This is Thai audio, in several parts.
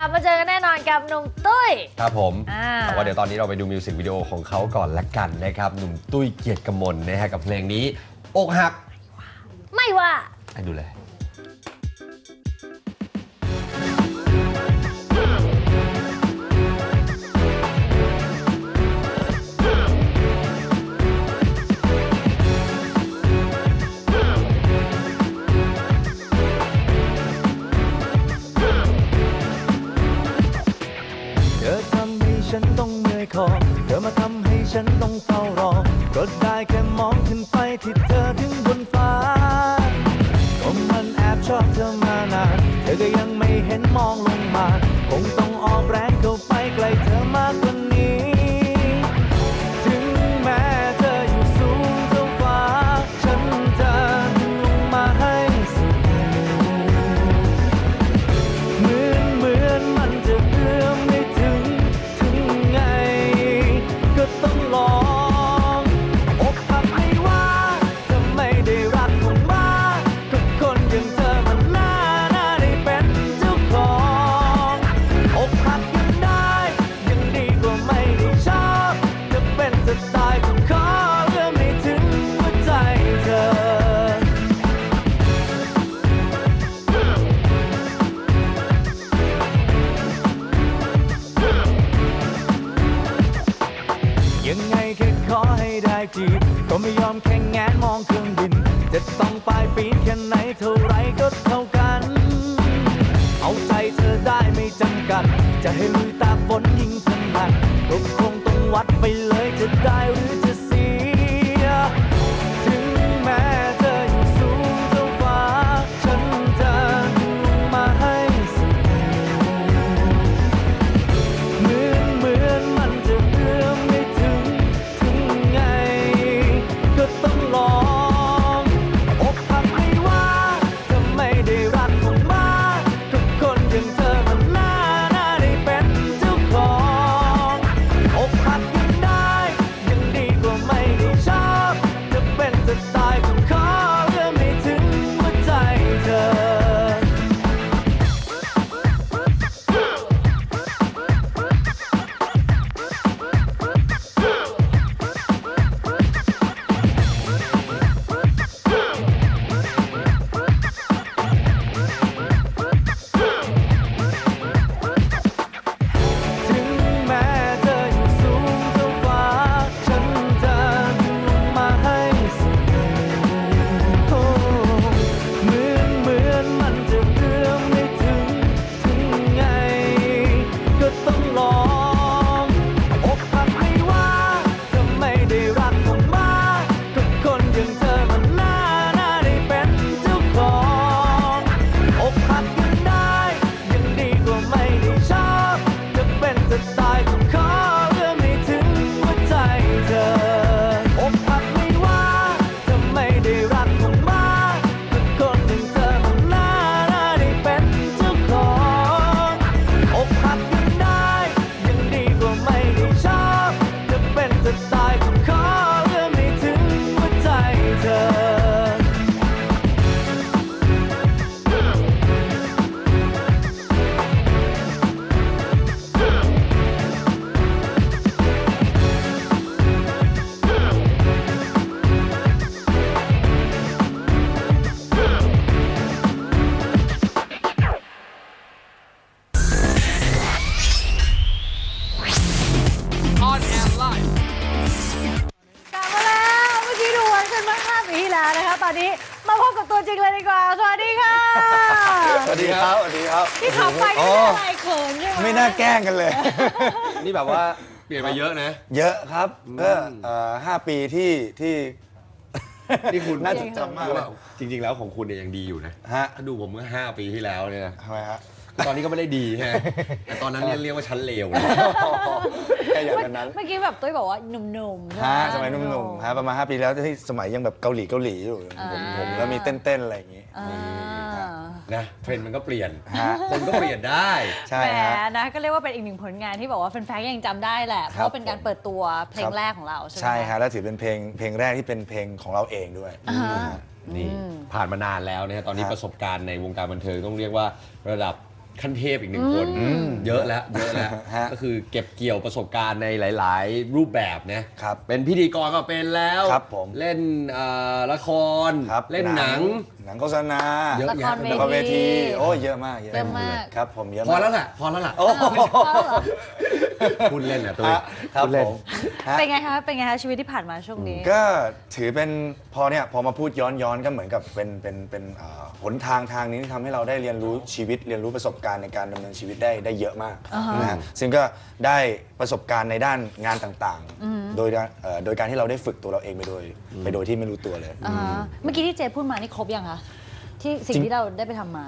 กลับมาเจอกันแน่นอนกับหนุ่มตุ้ย ครับผมอ่า แต่ว่าเดี๋ยวตอนนี้เราไปดูมิวสิกวิดีโอของเขาก่อนละกันนะครับ หนุ่มตุ้ยเกียรติกมลนะฮะกับเพลงนี้ อกหักไม่ว่า ให้ดูเลย ฉันต้องเมื่อยคอ เธอมาทำให้ฉันต้องเฝ้ารอก็ได้แค่มองขึ้นไปที่เธอถึงบนฟ้าก็มันแอบชอบเธอมานาน เธอก็ยังไม่เห็นมองลงมา คงต้องออกแรงเข้าไปใกล้เธอมากำกั นี่แบบว่าเปลี่ยนไปเยอะนะ เยอะครับก็เอ่อห้าปีที่ที่นี่คุณน่าจดจำมากเลย จริง ๆ แล้วของคุณเนี่ยยังดีอยู่นะฮะถ้าดูผมเมื่อ 5 ปีที่แล้วเนี่ยนะทำไมฮะตอนนี้ก็ไม่ได้ดีฮะแต่ตอนนั้นเนี่ยเรียกว่าชั้นเลวนะแค่อย่างนั้น เมื่อกี้แบบตุ้ยบอกว่าหนุ่มๆใช่ไหฮะสมัยหนุ่มๆฮะประมาณ5ปีแล้วที่สมัยยังแบบเกาหลีเกาหลีอยู่ผมผมแล้วมีเต้นๆอะไรอย่างงี้ อ่า นะเทรนด์มันก็เปลี่ยน ฮะ คนก็เปลี่ยนได้ ใช่แหมฮะ นะก็เรียกว่าเป็นอีกหนึ่งผลงานที่บอกว่าแฟนๆยังจำได้แหละ เพครับ ราะเป็นการเปิดตัวเพลคงรับแรกของเราใช่ไหม ใช่ฮะแล้วถือเป็นเพลงเพลงแรกที่เป็นเพลงของเราเองด้วย อ่าฮะ นี่ ผ่านมานานแล้วนะฮะตอนนี้ครับประสบการณ์ในวงการบันเทิงต้องเรียกว่าระดับขั้นเทพอีกหนึ่งคนอืมเยอะแล้วเยอะแล้วฮะก็คือเก็บเกี่ยวประสบการณ์ในหลาย ๆ รูปแบบนะครับเป็นพิธีกรก็เป็นแล้ว ครับผมเล่นเอ่อละคร ครับเล่นหนังหนั งโฆษณาเยอะละครแล้วก็เวที โอ้ยเยอะมากเยอะมากครับผมเยอะพอมากแล้วล่ะพอแล้วล่ะโอ้โหพูดเล่นนะตุ้ยฮะครับพูดเล่ผนมฮะเป็นไงคะเป็นไงคะชีวิตที่ผ่านมาช่วงนี้ ก็ถือเป็นพอเนี่ยพอมาพูดย้อนย้อนก็เหมือนกับเป็นเป็นเป็นเอ่อหนทางทางนี้ที่ทำให้เราได้เรียนรู้ชีวิตเรียนรู้ประสบการณ์ในการดำเนินชีวิตได้ได้เยอะมากอ่าฮะนะฮะซึ่งก็ได้ประสบการณ์ในด้านงานต่างๆ โดยเอ่อโดยการที่เราได้ฝึกตัวเราเองไปโดยไปโดยที่ไม่รู้ตัวเลยอ่าฮะเมื่อกี้ที่เจพูดมานี่ครบยังคะ ที่สิ่งจริงที่เราได้ไปทำมา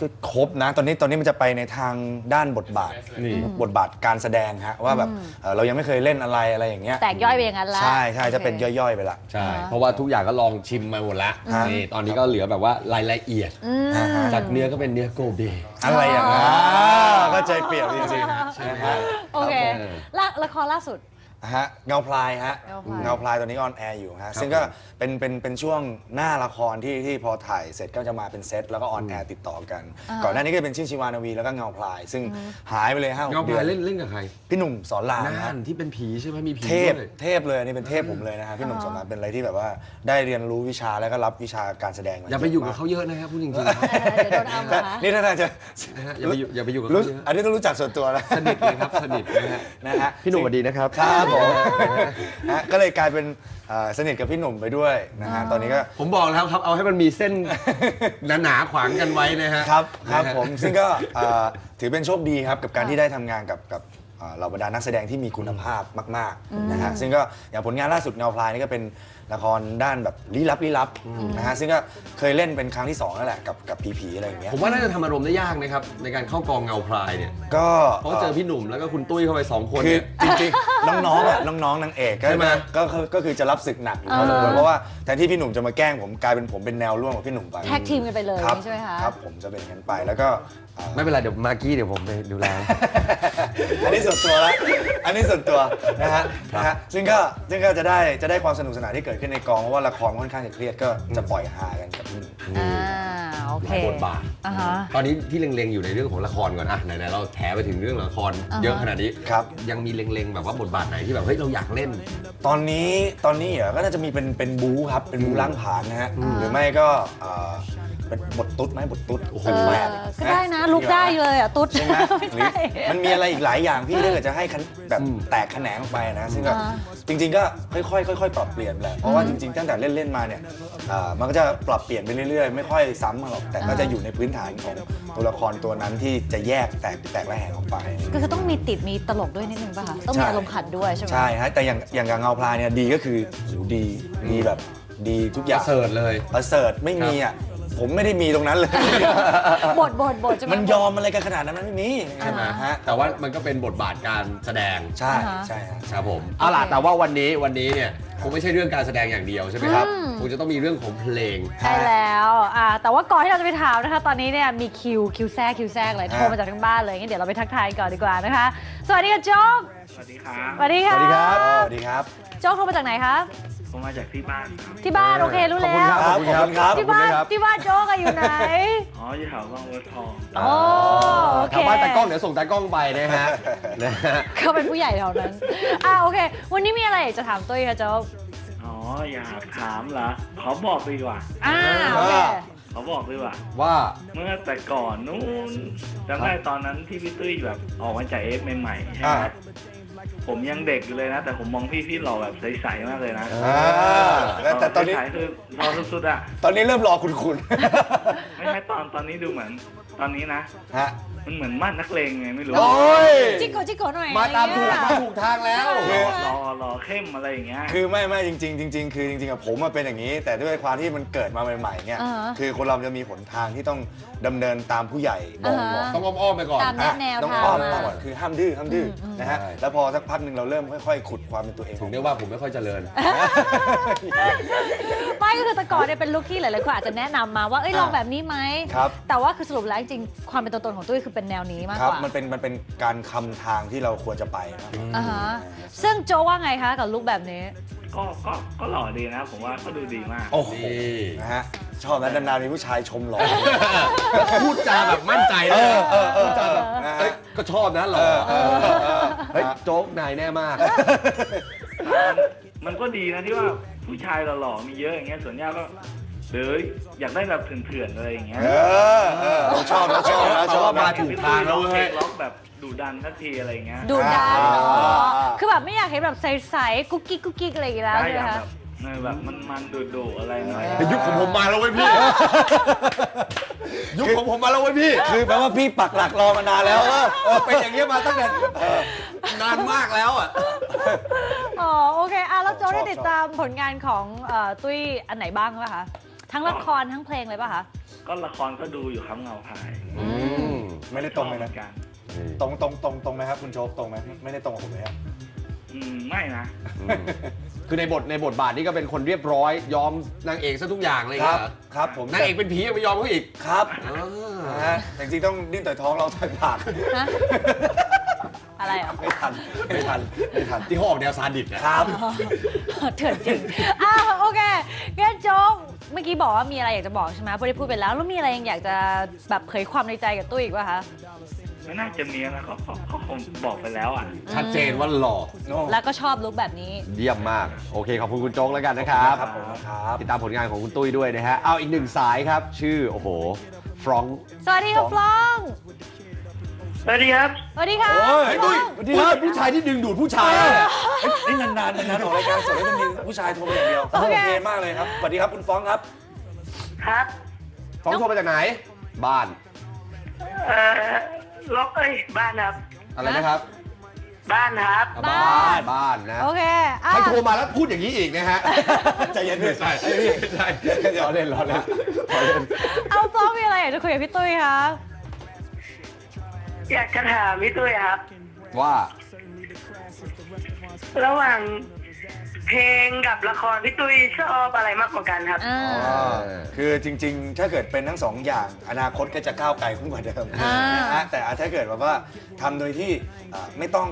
ก็ครบนะ ตอนนี้ตอนนี้มันจะไปในทางด้านบทบาทนี่ บทบาทการแสดงฮะว่าแบบเอ่อเรายังไม่เคยเล่นอะไรอะไรอย่างเงี้ยแตกย่อยไปอย่างนั้นละใช่ใช่จะเป็นโอค ย่อยๆไปละ ใช่อ่าเพราะว่าทุกอย่างก็ลองชิมมาหมดแล้วฮะ นี่ตอนนี้ก็เหลือแบบว่ารายละเอียดอืมอ่าฮะจากเนื้อก็เป็นเนื้อโกเบ อะไรอย่างนั้นอ๋อก็ใจเปรียบจริงๆนะฮะ โอเคครับผมละละครล่าสุด ฮะเงาพลายฮะเงาพลายเงาพลายตอนนี้ออนแอร์อยู่ฮะซึ่งก็เป็นเป็นเป็นช่วงหน้าละครที่ที่พอถ่ายเสร็จก็จะมาเป็นเซตแล้วก็ออนแอร์ติดต่อกัน ก่อนหน้านี้ก็เป็นชื่อชิวานาวีแล้วก็เงาพลาย ซึ่งหายไปเลยห้าหเงากพเดือลายนเล่นเล่นกับใครพี่หนุ่มสอนรามน่าฮะนที่เป็นผีใช่ไหมมีผีเทพด้วยเทพเลยอันนี่เป็นเทพผมเลยนะฮะพี่หนุ่มสอนรามเป็นอะไรที่แบบว่าได้เรียนรู้วิชาแล้วก็รับวิชาการแสดงมาอย่าไปอยู่กับมเขาเยอะนะครับพูดจริงๆเออเดี๋ยวโดนเอามาคะนี่ท่าทางจะนะฮะอย่าไปอยู่อย่าไปอยู่กับรู้เขาเยอะอันนี้ต้องรู้จักส่วนตัวแล้วสนิทเลยครับสนิทนะฮะนะฮะพี่หนุ่มสวัสดีนะครับครับผมฮะก็เลยกลายเป็นเอ่อสนิทกับพี่หนุ่มไปด้วยนะฮะตอนนี้ก็ ผมบอกแล้วครับ เอาให้มันมีเส้น หนาๆขวางกันไว้นะฮะครับครับนะฮะผมซึ่งก็เอ่อถือเป็นโชคดีครับ กับการที่ได้ทำงานกับกับเอ่อเหล่าบรรดานักแสดงที่มีคุณภาพมาก ๆ นะฮะซึ่งก็อย่างผลงานล่าสุดเงาพลายนี่ก็เป็น ละครด้านแบบลี้ลับลี้ลับนะฮะซึ่งก็เคยเล่นเป็นครั้งที่สองนั่นแหละกับกับผีผีๆอะไรอย่างเงี้ยผมว่าน่าจะทำอารมณ์ได้ยากนะครับในการเข้ากองเงาพลายเนี่ยก็เพราะเจอพี่หนุ่มแล้วก็คุณตุ้ยเข้าไปสองคนคือเนี่ย จริงๆ น้องๆอะน้องๆนางเอกก็ใช่ไหม ก็ก็ก็คือจะรับศึกหนักอยู่พอสมควรเพราะว่าแทนที่พี่หนุ่มจะมาแกล้งผมกลายเป็นผมเป็นแนวร่วมกับพี่หนุ่มไปแท็กทีมกันไปเลยครับใช่ไหมคะ ครับผมจะเป็นอย่างนั้นไปแล้วก็เอ่อไม่เป็นไรเดี๋ยวมากกี้เดี๋ยวผมไปดูแล อันนี้ส่วนตัวแล้วอันนี้ส่วนตัวนะฮะนะฮะซึ่งก็ซึ่งก็จะได้จะได้ความสนุกสนานที่เกิดขึ้นในกองเพราะว่าละครค่อนข้างจะเครียดก็จะปล่อยฮากันกับพี่หนุ่มอ่าโอเคหลายบทบาท อ่าฮะ ตอนนี้ที่เล็งๆ อยู่ในเรื่องของละครก่อนอะไหนๆเราแถไปถึงเรื่องละครอ่าฮะ เยอะขนาดนี้ ครับ ยังมีเล็งๆ แบบว่าบทบาทไหนที่แบบเฮ้ยเราอยากเล่น ตอนนี้ตอนนี้เหรอก็น่าจะมีเป็นเป็นบู๊ครับเป็นบู๊ล้างผลาญนะฮะหรือไม่ก็เอ่อ เป็นบทตุ๊ดไหมบทตุ๊ดโอ้โห เออแม่ก็ได้นะ ลุกได้เลยอะ ตุ๊ดใช่ไหมไม่หรือใช่ มันมีอะไรอีกหลายอย่างพี่ถ้าเกิดจะให้คันแบบอืมแตกแขนงออกไปนะ ซึ่งก็อ่าจริง ๆ ก็ค่อยๆค่อยๆปรับเปลี่ยนแหละเพราะว่าจริง ๆ ตั้งแต่เล่น ๆ มาเนี่ยเอ่อมันก็จะปรับเปลี่ยนไปเรื่อย ๆ ไม่ค่อยซ้ำกันหรอกแต่ก็จะอยู่ในพื้นฐานของตัวละครตัวนั้นที่จะแยกแตกแตกและแหงออกไป ก็คือต้องมีติดมีตลกด้วยนิดนึงป่ะคะ ต้องมีใช่ อารมณ์ขันด้วยใช่ไหม ใช่ฮะแต่อย่างอย่างกับเงาพลายเนี่ยดีก็คือโหดีดีแบบดีทุกอย่างเสิร์ตเลย ประเสริฐไม่มีอะ ผมไม่ได้มีตรงนั้นเลย บทบทบทใช่ไหมมันยอมอะไรกันขนาดนั้นมันไม่มีใช่ไหมฮะแต่ว่ามันก็เป็นบทบาทการแสดงใช่อ่าฮะใช่ฮะ ครับผมเอาล่ะแต่ว่าวันนี้วันนี้เนี่ยคงไม่ใช่เรื่องการแสดงอย่างเดียวใช่ไหมครับอืมคงจะต้องมีเรื่องของเพลง ใช่แล้วอ่าแต่ว่าก่อนที่เราจะไปถามนะคะ ตอนนี้เนี่ยมีคิวคิวแทรกคิวแทรกเลยโทรมาจากทั้งบ้านเลยงั้นเดี๋ยวเราไปทักทายก่อนดีกว่านะคะ สวัสดีค่ะโจ๊กสวัสดีครับสวัสดีสค่ะวัสดีครับ สวัสดีครับ โจ๊กโทรมาจากไหนคะ ผมมาจากที่บ้านครับที่บ้านโอเครู้ขอบแล้คุณครัวบครับขอบคุณครับ ที่บ้านที่บ้านโจ๊กอะอยู่ไหน อ๋ออยู่แถวบางบัวทองโอ้โอเค ทางบ้านตากล้องเดี๋ยวส่งตากล้องไปนะฮะนะฮะ เขาเป็นผู้ใหญ่แถวนั้น อ่าโอเค วันนี้มีอะไรอยากจะถามตุ้ยคะโจ๊กอ๋ออยากถามเหรอขอบอกดีกว่าอ่าโอเค ขอบอกดีกว่า ว่า เมื่อแต่ก่อนนู้นจำได้ตอนนั้นที่พี่ตุ้ยแบบออกมาจากเอฟใหม่ๆใช่ไหมอ่าครับ ผมยังเด็กอยู่เลยนะ แต่ผมมองพี่พี่หล่อแบบใสๆมากเลยนะอ่าแล้วแต่ตอนนี้ ใสๆคือหล่อสุดๆอะ ตอนนี้เริ่มรอคุณคุณ ไม่ใช่ตอนตอนนี้ดูเหมือนตอนนี้นะ ฮะมันเหมือนมั่นนักเลงไงไม่รู้ โอ้ยจิกโกจิกโกหน่อยมาตามถูกอะไรมาเงี้ยถูกทางแล้วหล่อหล่อหล่อเข้มอะไรอย่างเงี้ย คือไม่ไม่จริง ๆ จริง ๆ คือจริงๆอะผมมาเป็นอย่างนี้ แต่ด้วยความที่มันเกิดมาใหม่ๆเนี่ยอ่าฮะ คือคนเราจะมีหนทางที่ต้องดำเนินตามผู้ใหญ่บอกอ่าฮะบอก ต้องอ้อมๆไปก่อน ตามอะแนวต้องทางอ้อมมา ก่อนคือห้ามดื้อห้ามดื้ออนะฮะ ใช่ แล้วพอสักพักหนึ่งเราเริ่มค่อยๆ ขุดความเป็นตัวเองถึงได้ว่าผมไม่ค่อยเจริญ ไม่ก็คือแต่ก่อนเนี่ยเป็นลุคที่หลายๆคนอาจจะแนะนำมาว่าเอ้ยลองแบบนี้ไหมครับแต่ว่าคือสรุปแล้วจริงๆความเป็นตัวตนของตุ้ยคือเป็นแนวนี้มากครับกว่ามันเป็นมันเป็นการคำทางที่เราควรจะไปนะครับอ่าฮะซึ่งโจว่าไงคะกับลุคแบบนี้ ก็ก็ก็หล่อดีนะ ผมว่าก็ดูดีมาก โอ้โหนี่นะฮะชอบนะนานๆมีผู้ชายชมหล่อ พูดจาแบบมั่นใจนะเออเออเออพูดจาแบบนะฮะเอ้ยก็ชอบนะหล่อเออเออเออ เฮ้ยโจ๊กนายแน่มากมันมันก็ดีนะที่ว่าผู้ชายหล่อๆมีเยอะอย่างเงี้ยส่วนใหญ่ก็ เดี๋ยวอยากได้แบบเถื่อนๆอะไรอย่างเงี้ยเออเออเราชอบเราชอบเราชอบมานะถูกทางแล้วเว้ยล็อกแบบดุดันสักทีอะไรอย่างเงี้ยดูดันอ่าอ๋ออ่าคือแบบไม่อยากเห็นแบบใสๆกุ๊กกิ๊กกุ๊กกิ๊กอะไรอย่างเงี้ยแล้วได้ใช่อไหมยากคะแบบเออแบบมันมันดุดุๆอะไรหน่อยยุคของผมมาแล้วเว้ยพี่ ยุคของผมมาแล้วเว้ยพี่ คือแปลว่าพี่ปักหลักรอมานานแล้วเออเออเป็นอย่างเงี้ยมาตั้งแต่นานมากแล้วอะ อ๋อโอเคอะแล้วโจ๊กชอบได้ติดตามผลงานของเอ่อตุ้ยอันไหนบ้างป่ะคะ ทั้งละครทั้งเพลงเลยป่ะคะ ก็ละครก็ดูอยู่ครับเงาพายไม่ได้ตรงเลยเหนะมือนกันตรงตรงตรงตรงไหมครับคุณโจ๊กตรงไหมไม่ได้ตรงกับผมเลยครับอืมไม่นะคือในบทในบทบาทนี้ก็เป็นคนเรียบร้อย ยอมนางเอกซะทุกอย่างเลยครับเหรอครับผมนางเอกเป็นผียังไม่ยอมเขาอีกครับอ่า นะฮะแต่จริงๆต้องดิ้นต่อยท้องเราต่อยปากฮะ อะไรอะไม่ทัน ไม่ทัน ไม่ทัน ที่เขาออกแนวซาดิสนะครับ เถื่อนจริง อ้าวโอเคงั้นโจ๊กเมื่อกี้บอกว่ามีอะไรอยากจะบอกใช่ไหมพอได้พูดไปแล้ว แล้วมีอะไรยังอยากจะแบบเผยความในใจกับตุ้ยอีกป่ะคะ ไม่น่าจะมีนะเขาเขาเขาคงบอกไปแล้วอะ ชัดเจนว่าหล่อโน่แล้วก็ชอบลุคแบบนี้ เยี่ยมมาก โอเค ขอบคุณคุณโจ๊กแล้วกันนะครับครับผมครับติดตามผลงานของคุณตุ้ยด้วยนะฮะ เอาอีกหนึ่งสายครับ ชื่อ โอ้โห ฟรองก์สวัสดีครับฟลอง สวัสดีครับ สวัสดีครับโอ้ยฟลตุ้อยงตุ้ยเป็นผู้ชายที่ดึงดูดผู้ชายอะเอ้ยนี่นานๆนานๆออกรายการสดแล้วจะมีผู้ชายโทรมาอย่างเดียวโอเคมากเลยครับสวัสดีครับคุณฟ้องครับ ครับฟรองก์โทรมาจากไหน บ้าน เอ่อล็อกเอ้ยบ้านครับ อะไรนะครับ บ้านครับ บ้านบ้านนะโอเคอะ ใครโทรมาแล้วพูดอย่างนี้อีกนะฮะ ใจเย็นพี่ใช่ใจเย็นใช่พี่รอเล่นรอเล่นรอเล่น เอาฟลองมีอะไรอยากจะคุยกับพี่ตุ้ยคะ อยากจะถามพี่ตุ้ยครับ ว่า ระหว่างเพลงกับละครพี่ตุ้ยชอบอะไรมากกว่ากันครับ อ่าอ๋อคือจริงๆ ถ้าเกิดเป็นทั้งสองอย่าง อนาคตก็จะก้าวไกลขึ้นกว่าเดิมอ่าน นะฮะแต่ถ้าเกิดแบบว่าทำโดยที่อ่าไม่ต้อง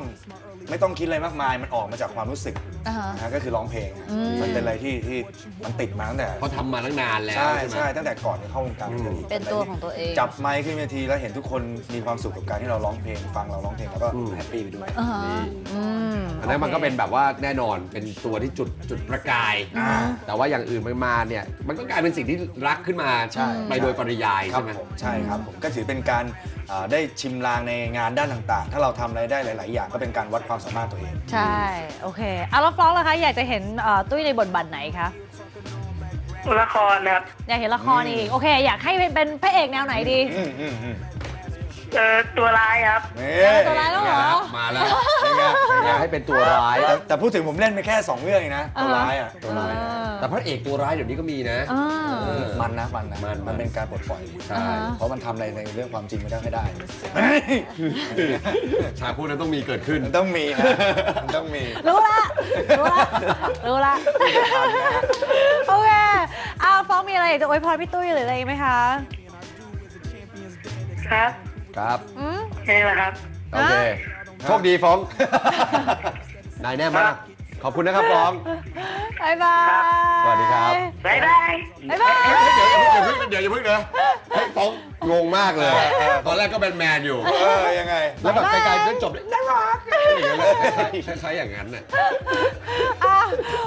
ไม่ต้องคิดอะไรมากมายมันออกมาจากความรู้สึกอ่าฮะ นะฮะก็คือร้องเพลงอืมมันเป็นอะไรที่ที่มันติดมาตั้งแต่เขาทำมาตั้งนานแล้วใช่ใช่ไหม ใช่ตั้งแต่ก่อนจะเข้าวงการบันเทิงเป็นตัวของตัวเอง จับไมค์ขึ้นเวทีแล้วเห็นทุกคนมีความสุขกับการที่เราร้องเพลง ฟังเราร้องเพลงแล้วก็แฮปปี้ไปด้วย อ่าฮะอืมอันนั้นมันก็เป็นแบบว่าแน่นอนเป็นตัวที่จุดจุดประกาย อ่าแต่ว่าอย่างอื่นมันมาเนี่ยมันก็กลายเป็นสิ่งที่รักขึ้นมาใช่ ไปโดยปริยายครัใช่ไหม ผมใช่ครับผมก็ถือเป็นการอ่าได้ชิมลางในงานด้านต่างๆ ถ้าเราทำอะไรได้หลาย ๆ อย่างก็เป็นการวัดความสามารถตัวเอง ใช่ โอเคอะแล้วฟลองล่ะคะ อยากจะเห็นเอ่อตุ้ยในบทบาทไหนคะละครนะครับ อยากเห็นละครอีก โอเค อยากให้เป็นเป็นพระเอกแนวไหนดี อืมอืมอืม เออตัวร้ายครับ นี่เออตัวร้ายแล้วเหรอ มาแล้วเป็นไงเป็นไงอยากให้เป็นตัวร้าย แต่แต่พูดถึงผมเล่นไปแค่ 2 เรื่องเองนะ ตัวร้ายอะตัวร้ายอ่าแต่พระเอกตัวร้ายเดี๋ยวนี้ก็มีนะ อ่า เออมันนะมันนะมันมันเป็นการปลดปล่อยใช่อ่าฮะเพราะมันทำอะไรในเรื่องความจริงไม่ได้ไม่ได้ฉากพวกนั้นต้องมีเกิดขึ้น มันต้องมีนะมันต้องมี รู้ละ รู้ละ รู้ละ โอเคอ้าวฟองมีอะไรอยากจะอวยพรพี่ตุ้ยหรืออะไรไหมคะ ครับ ครับอืม แค่นี้แหละครับ โอเคโชคดีฟ้อง นายแน่มาก ขอบคุณนะครับฟ้อง บายบาย สวัสดีครับ บ๊ายบาย บ๊ายบายเฮ้ยเดี๋ยวอย่าเพิ่งเดี๋ยวอย่าเพิ่งนะเฮ้ยฟ้อง งงมากเลย ตอนแรกก็เป็นแมนอยู่ เออยังไง แล้วแบบไกลๆจนจบเลยน่ารักอย่างเงี้ยเลยคล้ายๆอย่างนั้นน่ะอะ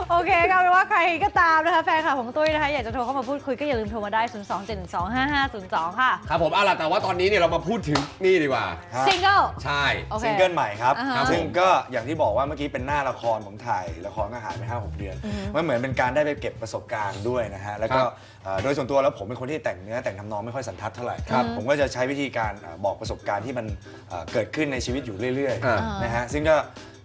โอเคก็เป็นว่าใครก็ตามนะคะ แฟนคลับของตุ้ยนะคะ อยากจะโทรเข้ามาพูดคุยก็อย่าลืมโทรมาได้ 0 2 7 1 2 5 5 0 2 ค่ะ ครับผมเอาล่ะแต่ว่าตอนนี้เนี่ยเรามาพูดถึงนี่ดีกว่าฮะซิงเกิลใช่โอเคซิงเกิลใหม่ครับอ่าฮะซึ่งก็อย่างที่บอกว่าเมื่อกี้เป็นหน้าละครผมถ่ายละครก็หายไป5 6เดือนมันเหมือนเป็นการได้ไปเก็บประสบการณ์ด้วยนะฮะแล้วก็ครับเอ่อ โดยส่วนตัวแล้วผมเป็นคนที่แต่งเนื้อแต่งทำนองไม่ค่อยสันทัดเท่าไหร่ครับผมก็จะใช้วิธีการเอ่อบอกประสบการณ์ที่มันเอ่อเกิดขึ้นในชีวิตอยู่เรื่อยอ่าๆนะฮะซึ่งก็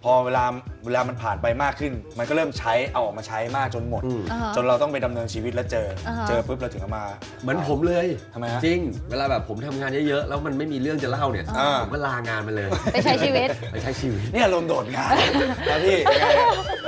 พอเวลาเวลามันผ่านไปมากขึ้น มันก็เริ่มใช้เอาออกมาใช้มากจนหมดอืมอ่าฮะจนเราต้องไปดำเนินชีวิตแล้วเจออาฮะ เจอปุ๊บเราถึงเอามาเหมือนผมเลยทำไมฮะ จริง เวลาแบบผมทำงานเยอะๆ แล้วมันไม่มีเรื่องจะเล่าเนี่ย อ่า ผมก็ลางานมาเลย ไปใช้ชีวิต ไปใช้ชีวิต เนี่ยลมณ์โดดงานนะพี่ยังไง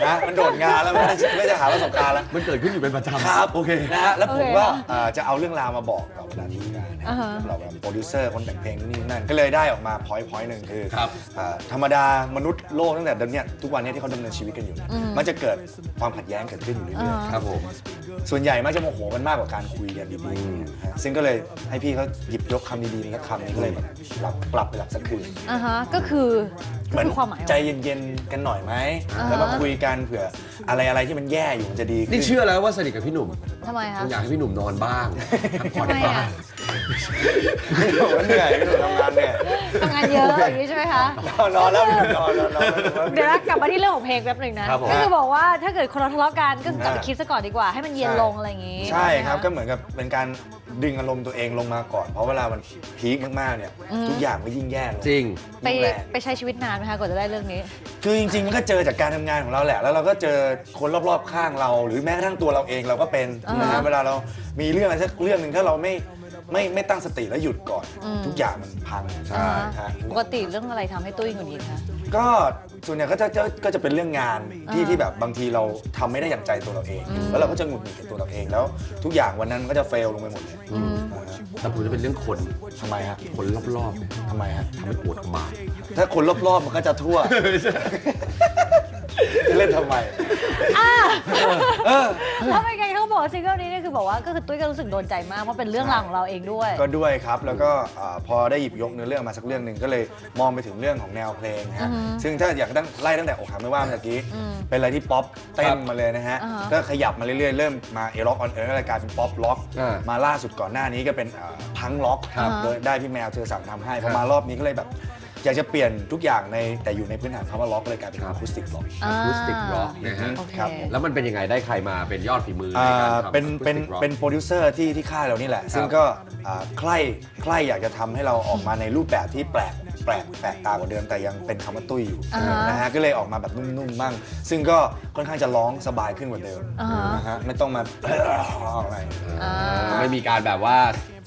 นะมันโดดงานแล้วไม่ได้ไม่ได้หาประสบการณ์แล้ว มันเกิดขึ้นอยู่เป็นประจำครับโอเค นะฮะแล้วผมโอเคก็ค่ะเอ่อจะเอาเรื่องราวมาบอกกับเวลาทีมงานนะอ่าฮะ เราแบบโปรดิวเซอร์คนแต่งเพลงนู่นนี่นั่นก็เลยได้ออกมาพอยต์พอยต์หนึ่งคือครับเอ่อธรรมดามนุษย์โลกตั้งแต่เดิมเนี่ยทุกวันเนี้ที่เขาดำเนินชีวิตกันอยู่เนี่ยมันจะเกิดความขัดแย้งเกิดขึ้นอยู่เรื่อยอ่าครับผมๆส่วนใหญ่มักจะโมโหกันมากกว่าการคุยกันดีๆนะฮะซึ่งก็เลยให้พี่เขาหยิบยกคำดีๆแล้วคำนี้ก็เลยแบบหลับกลับไปหลับสักคืน อ่าฮะก็คือเหมือนคือความหมายใจเย็นๆกันหน่อยไหมอ่าฮะแล้วมาคุยกันเผื่ออะไรอะไรที่มันแย่อยู่มันจะดีขึ้นนี่เชื่อแล้วว่าสนิทกับพี่หนุ่มทำไมคะ อยากให้พี่หนุ่มนอนบ้างพักผ่อนทำไมบ้าอะง พี่หนุ่มก็เหนื่อยพี่หนุ่มทำงานเหนื่อยทำงานเยอะอย่างนี้ใช่ไหมคะ นอนแล้วพี่หนุ่มนอนนอนนอนเดี๋ยวนะกลับมาที่เรื่องของเพลงแป๊บหนึ่งนะครับผม ก็คือบอกว่าถ้าเกิดคนเราทะเลาะกันก็กลับไปอ่าคิดซะก่อนดีกว่าให้มันเย็นลงอะไรอย่างงี้ใช่ครับนะะก็เหมือนกับเป็นการดึงอารมณ์ตัวเองลงมาก่อน เพราะเวลามันพีคมากๆเนี่ยอืมทุกอย่างมันยิ่งแย่ลงจริง ไปยิ่งแรงไปใช้ชีวิตนานไหมคะกว่าจะได้เรื่องนี้ คือจริงๆมันก็เจอจากการทำงานของเราแหละ แล้วเราก็เจอคนรอบๆข้างเรา หรือแม้กระทั่งตัวเราเองเราก็เป็นอ่าฮะนะฮะ เวลาเรามีเรื่องอะไรสักเรื่องหนึ่งถ้าเราไม่ ไม่ไม่ตั้งสติแล้วหยุดก่อน อืม ทุกอย่างมันพังใช่อ่าฮะปกติเรื่องอะไรทำให้ตุ้ยหงุดหงิดคะ ก็ส่วนใหญ่ก็จะจะก็จะเป็นเรื่องงานที่อ่า ที่แบบบางทีเราทำไม่ได้อย่างใจตัวเราเองอืมแล้วเราก็จะหงุดหงิดกับตัวเราเองแล้ว ทุกอย่างวันนั้นมันก็จะเฟลลงไปหมดเลยอืมนะฮะแต่ผมจะเป็นเรื่องคนทำไมฮะคนรอบๆเนี่ยทำไมฮะ ทำให้ปวดกระบาลถ้าคนรอบๆมันก็จะทั่ว จะเล่นทำไมเออแล้วเป็นไงเขา บอกว่าซิงเกิลนี้เนี่ยคือบอกว่าก็คือตุ้ยก็รู้สึกโดนใจมากเพราะเป็นเรื่องราวของเราเองด้วย ก็ด้วยครับ แล้วก็อ่าพอได้หยิบยกเนื้อเรื่องมาสักเรื่องหนึ่งก็เลยมองไปถึงเรื่องของแนวเพลงนะฮะอือฮึซึ่งถ้าอยากตั้งไล่ตั้งแต่อกหักไม่ว่าเมื่อกี้อืมเป็นอะไรที่ป๊อปเต้ครันบมาเลยนะฮะอ่าฮะ ก็ขยับมาเรื่อยๆ เริ่มมาเอร็อกออนเออร์ก็เลยกลายเป็นป๊อปล็อกอ่ามาล่าสุดก่อนหน้านี้ก็เป็นพังล็อกครับโดยได้พี่แมวเธอสั่งทำให้พครัอบมารอบนี้ก็เลยแบบ อยากจะเปลี่ยนทุกอย่างในแต่อยู่ในพื้นฐานคำว่าล็อกก็เลยกลายเป็นครับอะคูสติกล็อก อ่าอะคูสติกร็อกนะฮะ โอเค ครับ แล้วมันเป็นยังไงได้ใครมาเป็นยอดฝีมือในอ่การาทำ เป็นเป็น acoustic rock เป็นโปรดิวเซอร์ที่ที่ค่ายเรานี่แหละ ซึ่งก็อ่าใคร่ใคร่อยากจะทำให้เราออกมาในรูปแบบที่แปลกแปลกแปลกตากว่าเดิมแต่ยังเป็นคำว่าตุ้ยอยู่อ่าฮะ นะฮะก็เลยออกมาแบบนุ่มๆบ้างซึ่งก็ค่อนข้างจะร้องสบายขึ้นกว่าเดิมอ่าฮะนะฮะไม่ต้องมา อะไรอ่า ไม่มีการแบบว่า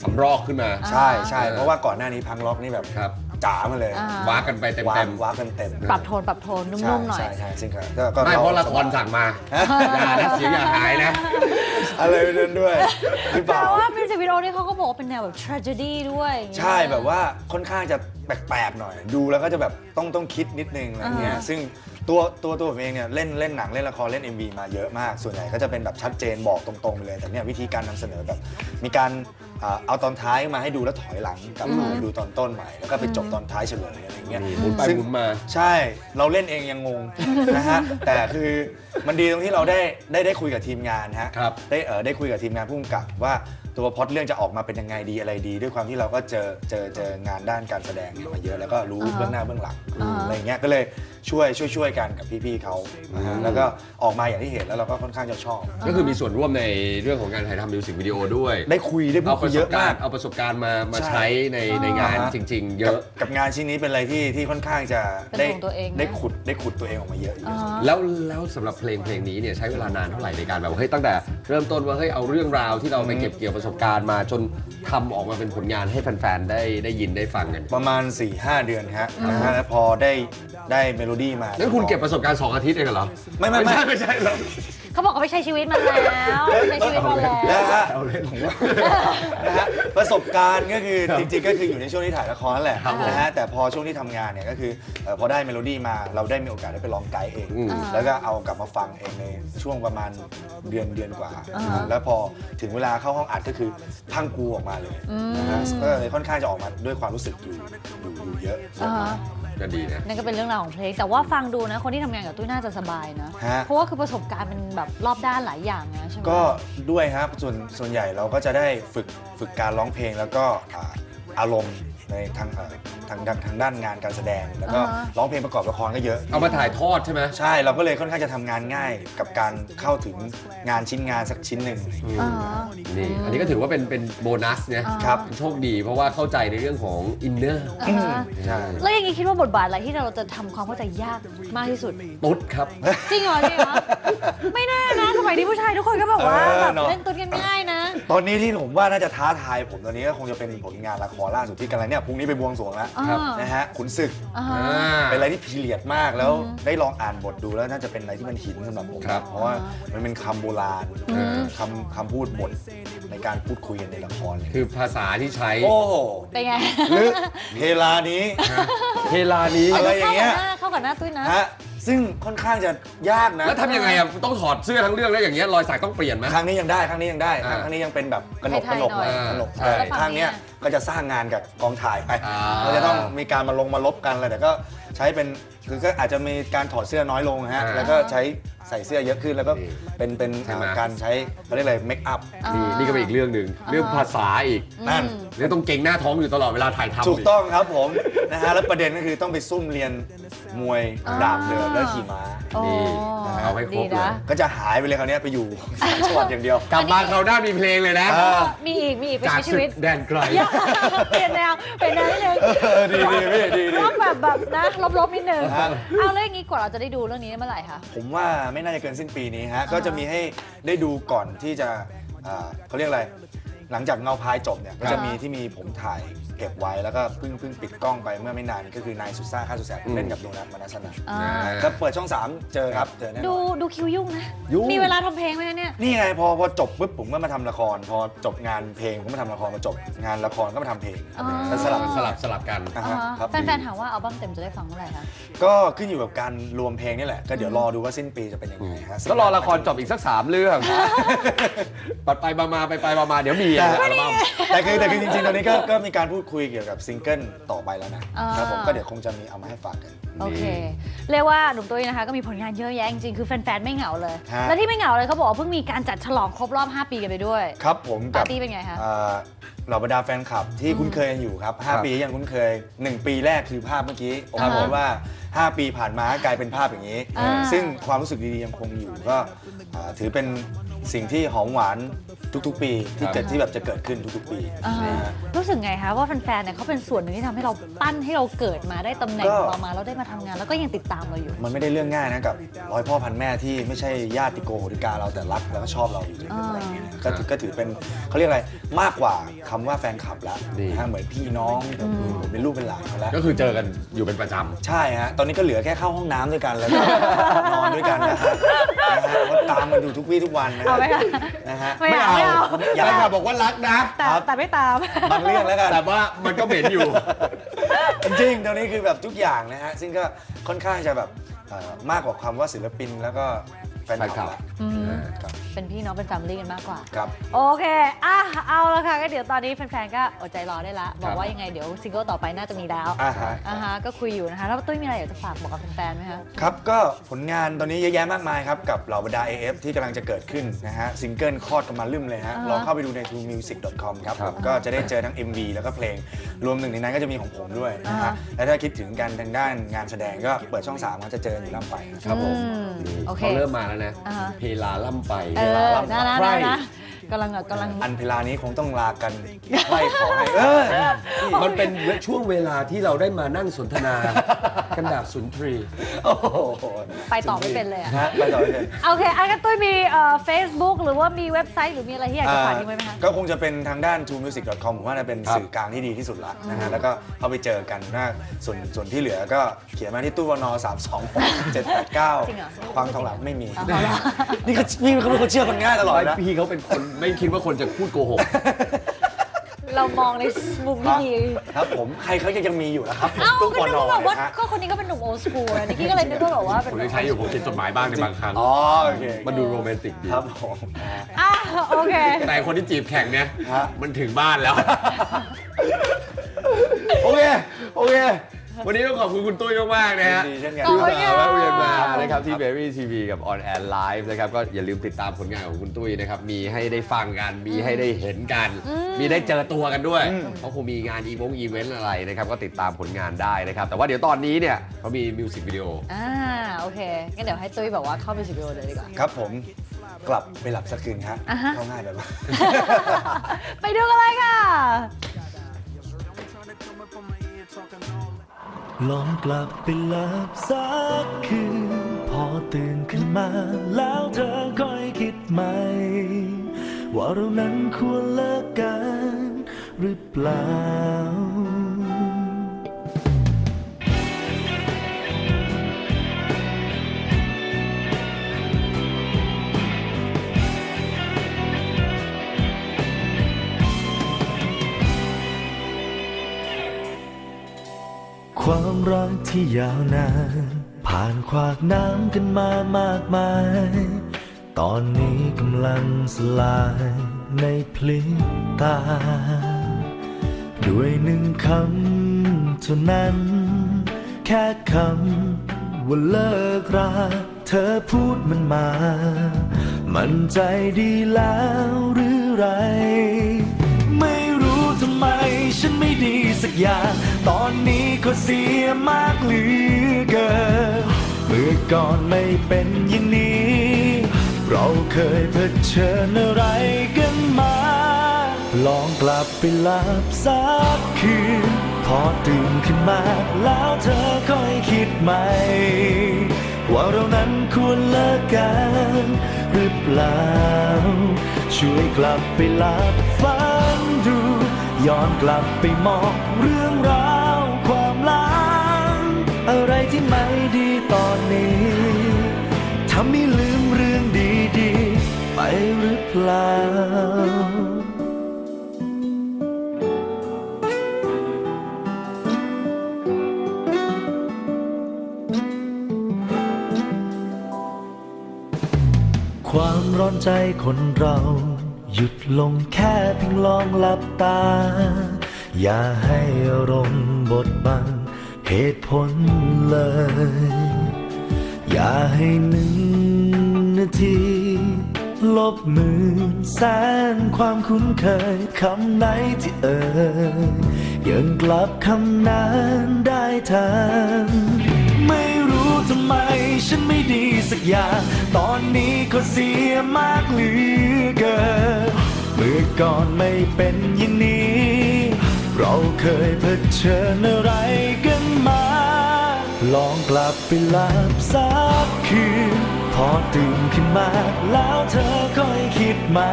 สำรอกขึ้นมา ใช่ใช่เพราะว่าก่อนหน้านี้พังล็อกนี่แบบครับ จ๋ามาเลยอ่า ว้ากันไปเต็มว้าเต็มว้ากันเต็มปรับโทนปรับโทนนุ่มๆหน่อย ใช่ใช่ซึ่งก็ก็ก็ไม่เพราะละครสั่งมาฮะอย่านะเสียงอย่าหายนะ อะไรเรื่องด้วยหรือเปแต่ล่า ว่าเป็นสิวิดีโอนี่เขาก็บอกว่าเป็นแนวแบบ tragedy ด้วยอย่างเงี้ย ใช่แบบว่าค่อนข้างจะแปลกๆหน่อย ดูแล้วก็จะแบบต้องต้องคิดนิดนึงอะไรเงี้ยอ่า ซึ่ง ตัวตัวตัวผมเองเนี่ยเล่นเล่นหนังเล่นละครเล่น MV มาเยอะมาก ส่วนใหญ่ก็จะเป็นแบบชัดเจนบอกตรงๆไปเลย แต่เนี่ยวิธีการนำเสนอแบบ มีการอ่าเอาตอนท้ายมาให้ดูแล้วถอยหลังกลับมาดูตอนต้นใหม่แล้วก็ไปจบตอนท้ายเฉลยอะไรเงี้ย หมุนไปซึ่งหมุนมา ใช่เราเล่นเองยังงง นะฮะ แต่คือมันดีตรงที่เราได้ได้ได้คุยกับทีมงานฮะ ครับได้เออได้คุยกับทีมงานผู้กำกับว่าตัวพล็อตเรื่องจะออกมาเป็นยังไงดีอะไรดี ด้วยความที่เราก็เจอเจอเจองานด้านการแสดงมาเยอะแล้วก็รู้อ่าฮะเบื้องหน้าเบื้องหลังอ่าฮะอะไรเงี้ยก็เลย ช่วยช่วยช่วยกันกับพี่ๆเขานะฮะอืมแล้วก็ออกมาอย่างที่เห็นแล้วเราก็ค่อนข้างจะชอบ ก็คือมีส่วนร่วมในเรื่องของการถ่ายทำมิวสิกวิดีโอด้วยได้คุยได้พูเอาดปคุยระสเยบอะกามารก ณ์เอาประสบการณ์มามาใช่ใช้ในในงานอ่าฮะ จริง ๆ เยกับอะ กับงานชิ้นนี้เป็นอะไรที่ที่ค่อนข้างจะเป็นได้ของตัวเองนะ ได้ขุดได้ขุดตัวเองออกมาเยอะอยู่อ่าฮะแล้วแล้วสำหรับเพลงเพลงนี้เนี่ยใช้เวลานานเท่าไหร่ในการแบบว่าเฮ้ยตั้งแต่เริ่มต้นว่าเฮ้ยเอาเรื่องราวที่เราไปเก็บเกี่ยวประสบการณ์มาจนทำออกมาเป็นผลงานให้แฟนๆได้ได้ยินได้ฟังกัน ประมาณ4-5เดือนฮะนะฮะแล้วพอได้ ได้เมโลดี้มานั่นคุณเก็บประสบการณ์ 2 อาทิตย์เองเหรอ ไม่ไม่ไม่ใช่ไม่ใช่หรอกเขาบอกเขาไปใช้ชีวิตมาแล้วไปใช้ชีวิตมาแล้วนะฮะเอาเล่นผมว่านะฮะประสบการณ์ก็คือจริงๆก็คืออยู่ในช่วงที่ถ่ายละครนั่นแหละครับผมนะฮะแต่พอช่วงที่ทำงานเนี่ยก็คือเอ่อพอได้เมโลดี้มาเราได้มีโอกาสได้ไปร้องไกด์เองอืมแล้วก็เอากลับมาฟังเองในช่วงประมาณเดือนเดือนกว่าอ่าฮะแล้วพอถึงเวลาเข้าห้องอัดก็คือพังกูออกมาเลยอืมนะฮะก็เลยค่อนข้างจะออกมาด้วยความรู้สึกอยู่อยู่อยู่เยอะอ่าฮะก็ ดีนะ นั่นก็เป็นเรื่องราวของเพลง แต่ว่าฟังดูนะ คนที่ทำงานกับตุ้ยน่าจะสบายนะ ฮะ เพราะว่าคือประสบการณ์มันแบบรอบด้านหลายอย่างนะใช่ไหมก็ด้วยครับส่วนส่วนใหญ่เราก็จะได้ฝึกฝึกการร้องเพลงแล้วก็อ่าอารมณ์ ในทางเอ่อทางด้านทางด้านงานการแสดง แล้วก็อ่าฮะ ร้องเพลงประกอบละครก็เยอะ เอามาถ่ายทอดใช่ไหมใช่เราก็เลยค่อนข้างจะทำงานง่ายกับการเข้าถึงงานชิ้นงานสักชิ้นหนึ่ง อ่าฮะนี่อันนี้ก็ถือว่าเป็นเป็นโบนัสเนี่ยอ่าครับ โชคดีเพราะว่าเข้าใจในเรื่องของอินเนอร์อ่าฮะใช่ แล้วอย่างนี้คิดว่าบทบาทอะไรที่เราจะทำความเข้าใจยากมากที่สุด ตุ๊ดครับ จริงเหรอจริงเหรอ ไม่แน่นะสมัยนี้ผู้ชายทุกคนก็แบบว่าเออแบบเนอะ เล่นตุ้นกันง่ายนะ ตอนนี้ที่ผมว่าน่าจะท้าทายผมตอนนี้ก็คงจะเป็นผลงานละครล่าสุดที่กำลังเนี่ยพรุ่งนี้ไปบวงสรวงแล้วอ่าครับ นะฮะขุนศึก อ่าฮะ เป็นอะไรที่พีเรียดมากแล้วได้ลองอ่านบทดูแล้วน่าจะเป็นอะไรที่มันหินสำหรับผมครับเพราะว่ามันเป็นคำโบราณอืม คำคำพูดบทในการพูดคุยกันในละครเลยคือภาษาที่ใช้ โอ้โหเป็นไงลึกเวลานี้เฮลานี้ อะไรอย่างเงี้ย เข้ากับหน้าเข้ากับหน้าตุ้ยนะ ฮะ ซึ่งค่อนข้างจะยากนะ แล้วทำยังไงอะต้องถอดเสื้อทั้งเรื่องแล้วอย่างเงี้ยรอยสักต้องเปลี่ยนไหม ครั้งนี้ยังได้ครั้งนี้ยังได้อ่าครั้งนี้ยังเป็นแบบกระหนกไทกยระๆหนกหน่อยกระหนกใช่ใช่แล้วฝั่งข้างเนี้ยเนี้ยก็จะสร้างงานกับกองถ่ายไปอ่าเราจะต้องมีการมาลงมาลบกันอะไรแต่ก็ ใช้เป็นคือก็อาจจะมีการถอดเสื้อน้อยลงฮะ อ่าแล้วก็ใช้ใส่เสื้อเยอะขึ้นแล้วก็นี่เป็นเป็นใช่ไหมอ่าการใช้เขาเรียกอะไรเมคอัพนี่นี่ก็เป็นอีกเรื่องหนึ่งเรื่องภาษาอีกนั่น เรื่องต้องเก่งหน้าท้องอยู่ตลอดเวลาถ่ายทำถูกต้องครับผม นะฮะ แล้วประเด็นก็คือต้องไปซุ่มเรียนมวยดาบเรือและขี่ม้าโอ้นี่เอาให้ครบดีเลยนะ ก็จะหายไปเลยคราวเนี้ยไปอยู่จังหวัดอย่างเดียว กลับมาเขาวหน้ามีเพลงเลยนะ อ่า มีอีก มีอีกเป็นจากชีสุดวิตแดนไกล เปลี่ยนแนวเปลี่ยนแนวนิดนึงเออดีดีพี่ดีดีต้องแบบแบบนะลบๆนิดนึงฮะเอาแล้วอย่างนี้กว่าเราจะได้ดูเรื่องนี้เมื่อไหร่คะผมว่าไม่น่าจะเกินสิ้นปีนี้ฮะก็จะมีให้ได้ดูก่อนที่จะอ่าเขาเรียกอะไร หลังจากเงาพายจบเนี่ยก็จะมีที่มีผมถ่าย เก็บไว้แล้วก็เพิ่งเพิ่งปิดกล้องไปเมื่อไม่นานก็คือนายสุดซ่าข้าสุดแสบอืมเล่นกับดวงนัทมนัสนันอ่า ก็เปิดช่อง 3 เจอครับเจอแน่นดูอน ดูคิวยุ่งนะ ยุ่ง มีเวลาทำเพลงไหมคะเนี่ย นี่ไงพอพอจบปุ๊บผมก็มาทำละคร พอจบงานเพลงผมก็มาทำละครมาจบงานละครก็มาทำเพลงอ๋อแล้วสลับสลับสลับกันนะอ่าฮะฮะครับ แฟนๆถามว่าอัลบั้มเต็มจะได้ฟังเมื่อไหร่คะ ก็ขึ้นอยู่กับการรวมเพลงนี่แหละ ก็เดี๋ยวรอดูว่าสิ้นปีจะเป็นยังไงฮะก็รอละครจบอีกสักสามเรื่อง ปัดไปมามาไปไปมามาเดี๋ยวมีอะอัลบั้ม แต่คือแต่คือจริงๆ ตอนนี้ก็ก็มีการพูดคุยเกี่ยวกับซิงเกิลต่อไปแล้วนะอ่า ครับผมก็เดี๋ยวคงจะมีเอามาให้ฝากกัน โอเค เรียกว่าหนุ่มตุ้ยนะคะก็มีผลงานเยอะแยะจริงๆ คือแฟนๆ ไม่เหงาเลย ฮะ และที่ไม่เหงาเลยเขาบอกว่าเพิ่งมีการจัดฉลองครบรอบ 5 ปีกันไปด้วย ครับผมปากับร์ตี้เป็นไงคะ เอ่อเหล่าบรรดาแฟนคลับที่คุ้นเคยกันอยู่ครับ ครับ 5 ปียังคุ้นเคย 1 ปีแรกคือภาพเมื่อกี้ผมครับบอกผมว่า 5 ปีผ่านมากลายเป็นภาพอย่างนี้ อ่า ซึ่งความรู้สึกดีๆยังคงอยู่ก็อ่าถือเป็นสิ่งที่หอมหวานทุกๆ ปีที่ครับเกิดที่แบบจะเกิดขึ้นทุกๆ ปีอ่านะฮะ รู้สึกไงคะว่าแฟนๆเนี่ยเขาเป็นส่วนหนึ่งที่ทำให้เราปั้นให้เราเกิดมาได้ตำแหน่งก็ ของเรามาแล้วได้มาทำงานแล้วก็ยังติดตามเราอยู่ มันไม่ได้เรื่องง่ายนะกับร้อยพ่อพันแม่ที่ไม่ใช่ญาติโกโหติกาเราแต่รักแล้วก็ชอบเราอยู่อ่า อะไรอย่างเงี้ยนะก็ถือก็ถือเป็นเขาเรียกอะไรมากกว่าคำว่าแฟนคลับแล้วนี่นะฮะเหมือนพี่น้องผมเป็นลูกเป็นหลานเขาแล้วก็คือเจอกันอยู่เป็นประจำ ใช่ฮะตอนนี้ก็เหลือแค่เข้าห้องน้ำด้วยกันแล้วก็ นอนด้วยกันนะฮะนะฮะเพราะตามมาดูทุกวี่ทุกวันนะเอาไหมคะ นะฮะไม่เอาไม่เอา อย่าแฟนคลับบอกว่ารักนะ แต่ครับแต่ไม่ตาม บางเรื่องแล้วกัน แต่ว่ามันก็เหม็นอยู่ จริงๆตอนนี้คือแบบทุกอย่างนะฮะ ซึ่งก็ค่อนข้างจะแบบเอ่อมากกว่าคำว่าศิลปินแล้วก็แฟนคลับแฟนคลับ ละอืม ครับ เป็นพี่น้องเป็นแฟมิลี่กันมากกว่า ครับ โอเค อะ เอาละค่ะ ก็เดี๋ยวตอนนี้แฟนๆ ก็อดใจรอได้ละ บอกว่ายังไงเดี๋ยวซิงเกิลต่อไปน่าจะมีแล้วอ่าฮะอ่าฮะ ก็คุยอยู่นะคะ แล้วตุ้ยมีอะไรอยากจะฝากบอกกับแฟนๆไหมคะ ครับ ก็ผลงานตอนนี้เยอะแยะมากมายครับ กับเหล่าบรรดา AF ที่กำลังจะเกิดขึ้นนะฮะซิงเกิลคลอดกันมาลืมเลยฮะอ่าฮะ ลองเข้าไปดูใน truemusic.com ครับคผรับมก็จะได้เจอทั้ง MV แล้วก็เพลง รวมหนึ่งในนั้นก็จะมีของผมด้วยนะอ่าฮะฮะและถ้าคิดถึงกันทางด้านงานแสดงก็เปิดช่อง3ก็จะเจออยู่ลำไปครับผมอืมนี่โอเคเขาเริ่มมาแล้วนะ อ่าฮะเพลาล่ำไปเออลำน่า นะไพร่น่านะกำลังแบบกำลัง อันเพลานี้คงต้องลากันไม่ขอให้เออมันเป็นช่วงเวลาที่เราได้มานั่งสนทนา กันแบบสุนทรีโอ้โหไปต่อไม่เป็นเลยอะฮะไปต่อไม่เป็นโอเคอันกันตุ้ยมีเอ่อ Facebook หรือว่ามีเว็บไซต์หรือมีอะไรที่อยากจะฝากทิ้งไว้ไหมคะ ก็คงจะเป็นทางด้าน t o m u s i c c o m ผมว่าน่าเป็นครับสื่อกลางที่ดีที่สุดละนะฮะแล้วก็เข้าไปเจอกันนะส่วนส่วนที่เหลือก็เขียนมาที่ตู้วน3 2 6 7 8จริงเหรอ9ควางทองหลังไม่มีเอาเหรอนี่ก็พี่เขาเป็นคนเชื่อคนง่ายตลอดนะพี่เขาเป็นคนไม่คิดว่าคนจะพูดโกหก เรามองในมุมที่ดีครับผมใครเขายังมีอยู่นะครับเอ้าตู้ก็วนนึกว่าแบบว่านะฮะก็คนนี้ก็เป็นหนุ่มโอสกูนะนิกกี้ก็เลยนึกว่าแบบว่าเป็นผมยังใช้อยู่ผมเขียนจดหมายบ้างในบางครั้ง อ๋อโอเคมันดูโรแมนติกดี ครับผมนะฮะ อะโอเค แต่คนที่จีบแข่งเนี่ย ฮะ มันถึงบ้านแล้ว โอเค โอเค วันนี้ต้องขอบคุณคุณตุ้ยมากๆนะฮะยินดีเช่นกันขอบคุณที่มาแวะเวียนมานะครับที่ Berry TV กับ On Air Live นะครับก็อย่าลืมติดตามผลงานของคุณตุ้ยนะครับมีให้ได้ฟังกัน มีให้ได้เห็นกัน มีได้เจอตัวกันด้วยเขาคงมีงานอีวงอีเวนต์อะไรนะครับก็ติดตามผลงานได้นะครับแต่ว่าเดี๋ยวตอนนี้เนี่ยเขามีมิวสิกวิดีโออ่าโอเคงั้นเดี๋ยวให้ตุ้ยแบบว่าเข้าไปสิบวิดีโอเลยดีกว่าครับผมกลับไปหลับสักคืนฮะอ่าฮะเข้าง่ายไปปะไปดูกันเลยค่ะ ลองกลับไปหลับสักคืน พอตื่นขึ้นมาแล้วเธอค่อยคิดใหม่ ว่าเรานั้นควรเลิกกันหรือเปล่า ความรักที่ยาวนาน ผ่านขวากน้ำกันมามากมาย ตอนนี้กำลังสลายในพลิบตา ด้วยหนึ่งคำเท่านั้น แค่คำว่าเลิกราเธอพูดมันมา มันใจดีแล้วหรือไร ไมฉันไม่ดีสักอย่าง ตอนนี้ก็เสียมากเหลือเกิน เมื่อก่อนไม่เป็นอย่างนี้ เราเคยเผชิญอะไรกันมา ลองกลับไปหลับสักคืน พอตื่นขึ้นมา แล้วเธอค่อยคิดใหม่ ว่าเรานั้นควรเลิกกัน หรือเปล่า ช่วยกลับไปหลับ ย้อนกลับไปมองเรื่องราวความหลังอะไรที่ไม่ดีตอนนี้ทำให้ลืมเรื่องดีๆ ไปหรือเปล่าความร้อนใจคนเรา หยุดลงแค่เพียงลองหลับตา อย่าให้อารมณ์บดบังเหตุผลเลย อย่าให้หนึ่งนาที ลบหมื่นแสนความคุ้นเคยคำไหนที่เอ่ยยังกลับคำนั้นได้ทันไม่รู้ทำไมฉันไม่ดีสักอย่าง ตอนนี้ก็เสียมากเหลือเกินเมื่อ ก่อนไม่เป็นอย่างนี้ เราเคยเผชิญอะไรกันมา ลองกลับไปหลับสักคืน พอตื่นขึ้นมา แล้วเธอค่อยคิดใหม่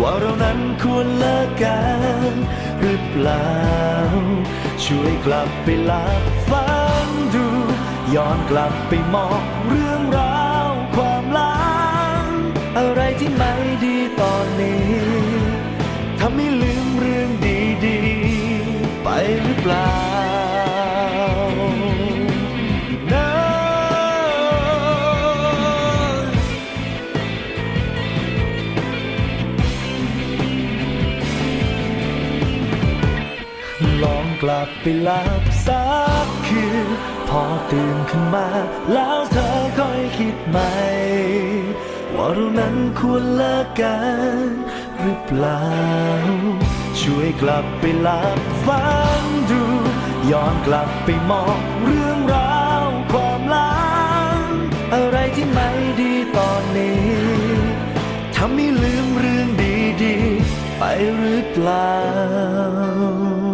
ว่าเรานั้นควรเลิกกันหรือเปล่า ช่วยกลับไปหลับฝันดู ย้อนกลับไปมองเรื่องราว อะไรที่ไม่ดีตอนนี้ทำให้ลืมเรื่องดีๆ ไปหรือเปล่า No ลองกลับไปหลับสักคืนพอตื่นขึ้นมา แล้วเธอค่อยคิดใหม่ ว่าเรานั้นควรเลิกกันหรือเปล่า ช่วยกลับไปหลับฝันดู ย้อนกลับไปมองเรื่องราวความลังอะไรที่ไม่ดีตอนนี้ทำให้ลืมเรื่องดีๆ ไปหรือเปล่า